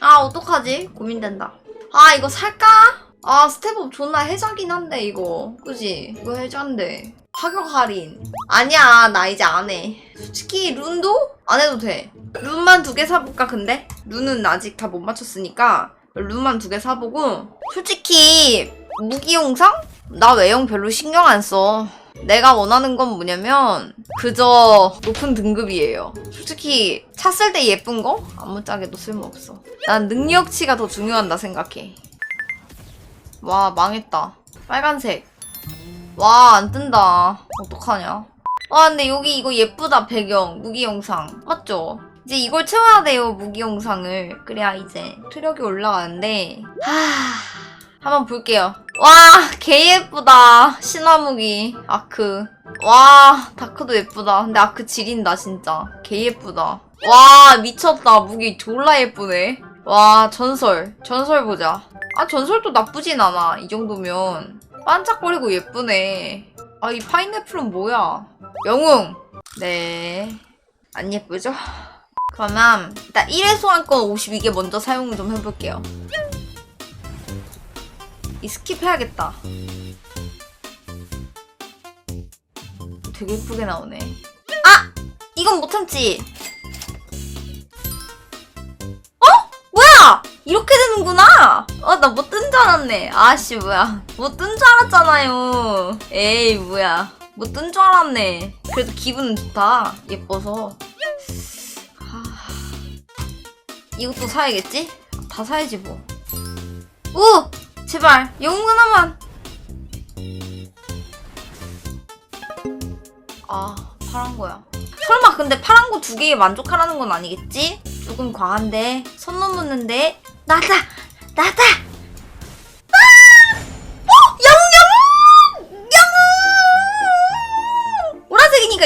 아 어떡하지? 고민된다. 아 이거 살까? 아 스텝업 존나 해자긴 한데 이거. 그지? 이거 해자인데. 파격 할인. 아니야 나 이제 안 해. 솔직히 룬도 안 해도 돼. 룬만 두 개 사볼까 근데? 룬은 아직 다 못 맞췄으니까 룬만 두 개 사보고 솔직히 무기용상? 나 외형 별로 신경 안 써. 내가 원하는 건 뭐냐면 그저 높은 등급이에요. 솔직히 찼을 때 예쁜 거 아무짝에도 쓸모없어. 난 능력치가 더 중요한다 생각해. 와 망했다. 빨간색. 와 안 뜬다. 어떡하냐. 와 근데 여기 이거 예쁘다 배경 무기 영상 맞죠? 이제 이걸 채워야 돼요 무기 영상을 그래야 이제 투력이 올라가는데 하 한번 볼게요 와 개 예쁘다. 신화무기 아크. 와 다크도 예쁘다. 근데 아크 지린다 진짜. 개 예쁘다. 와 미쳤다. 무기 졸라 예쁘네. 와 전설. 전설 보자. 아 전설도 나쁘진 않아 이 정도면. 반짝거리고 예쁘네. 아 이 파인애플은 뭐야? 영웅. 네 안 예쁘죠? 그러면 일단 1회 소환권 52개 먼저 사용 좀 해볼게요 이 스킵 해야겠다 되게 예쁘게 나오네 아! 이건 못 참지 어? 뭐야! 이렇게 되는구나! 어, 나 못 뜬 줄 알았네. 아씨, 뭐야. 못 뜬 줄 알았잖아요. 에이, 뭐야. 못 뜬 줄 알았네. 그래도 기분은 좋다. 예뻐서. 하... 이것도 사야겠지? 다 사야지, 뭐. 오! 제발, 영웅 하나만! 아, 파란 거야. 설마 근데 파란 거 두 개에 만족하라는 건 아니겠지? 조금 과한데 손 넘었는데 나다 나다 아! 어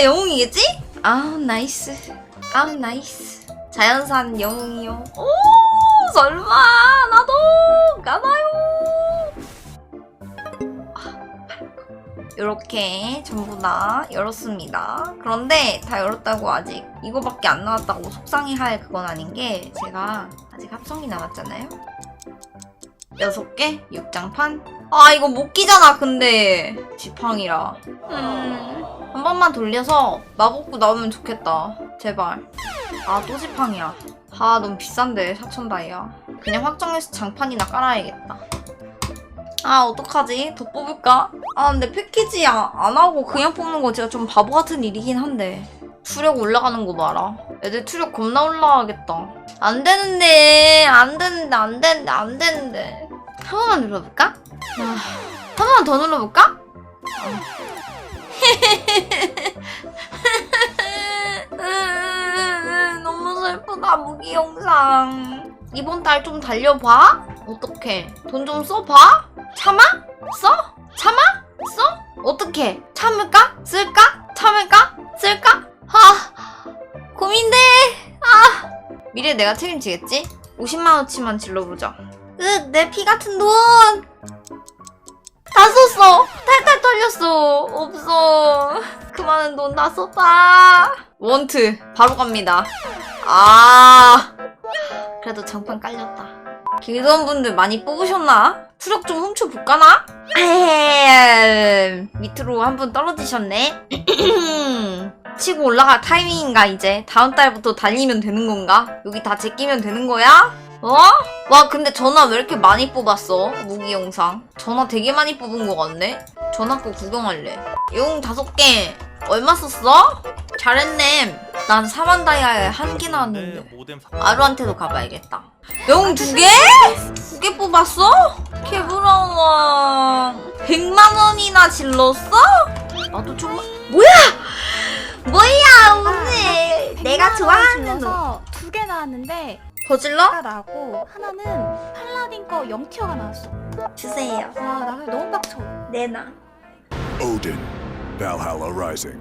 영웅이겠지? 아우 나이스 아우 나이스 자연산 영웅이요 오 설마 나도 가나요 이렇게 전부 다 열었습니다. 그런데 다 열었다고 아직 이거밖에 안 나왔다고 속상해할 그건 아닌 게 제가 아직 합성이 남았잖아요. 여섯 개 육장판. 아 이거 못 끼잖아 근데 지팡이라. 음, 한 번만 돌려서 마법구 나오면 좋겠다. 제발. 아 또 지팡이야. 아 너무 비싼데 4천 다이아. 그냥 확정해서 장판이나 깔아야겠다. 아 어떡하지? 더 뽑을까? 아 근데 패키지 아- 안 하고 그냥 뽑는 거 제가 좀 바보 같은 일이긴 한데 투력 올라가는 거 봐라 애들 투력 겁나 올라가겠다 안 되는데 안 되는데 안 되는데 안 되는데 한 번만 눌러볼까? 아, 한 번만 더 눌러볼까? 아. 너무 슬프다 무기 영상 이번 달 좀 달려봐? 어떡해 돈좀 써봐? 참아? 써? 참아? 써? 어떻게? 참을까? 쓸까? 참을까? 쓸까? 아 고민돼 아 미래 내가 책임지겠지? 50만원치만 질러보자 으내 피 같은 돈 다 썼어 탈탈 털렸어 없어 그 많은 돈 다 썼다 원트 바로 갑니다 아 그래도 장판 깔렸다 길던 분들 많이 뽑으셨나? 수력 좀 훔쳐볼까나? 에헴, 밑으로 한 분 떨어지셨네. 치고 올라갈 타이밍인가 이제? 다음 달부터 달리면 되는 건가? 여기 다 제끼면 되는 거야? 어? 와 근데 전화 왜 이렇게 많이 뽑았어? 무기 영상. 전화 되게 많이 뽑은 거 같네? 전화 거 구경할래. 용 다섯 개. 얼마 썼어? 잘했네. 난 4만 다이아에 한 개 나왔는데. 사- 아루한테도 가봐야겠다. 영 두 개? 두 개 뽑았어? 개부러워. 100만 원이나 질렀어? 나도 좀 뭐야? 뭐야 오늘 내가 좋아하는 너. 두개 나왔는데 더 질러? 하나 나고 하나는 팔라딘 거 0티어가 나왔어. 주세요. 와, 나 그래 너무 빡쳐. 내놔. Odin, Valhalla Rising.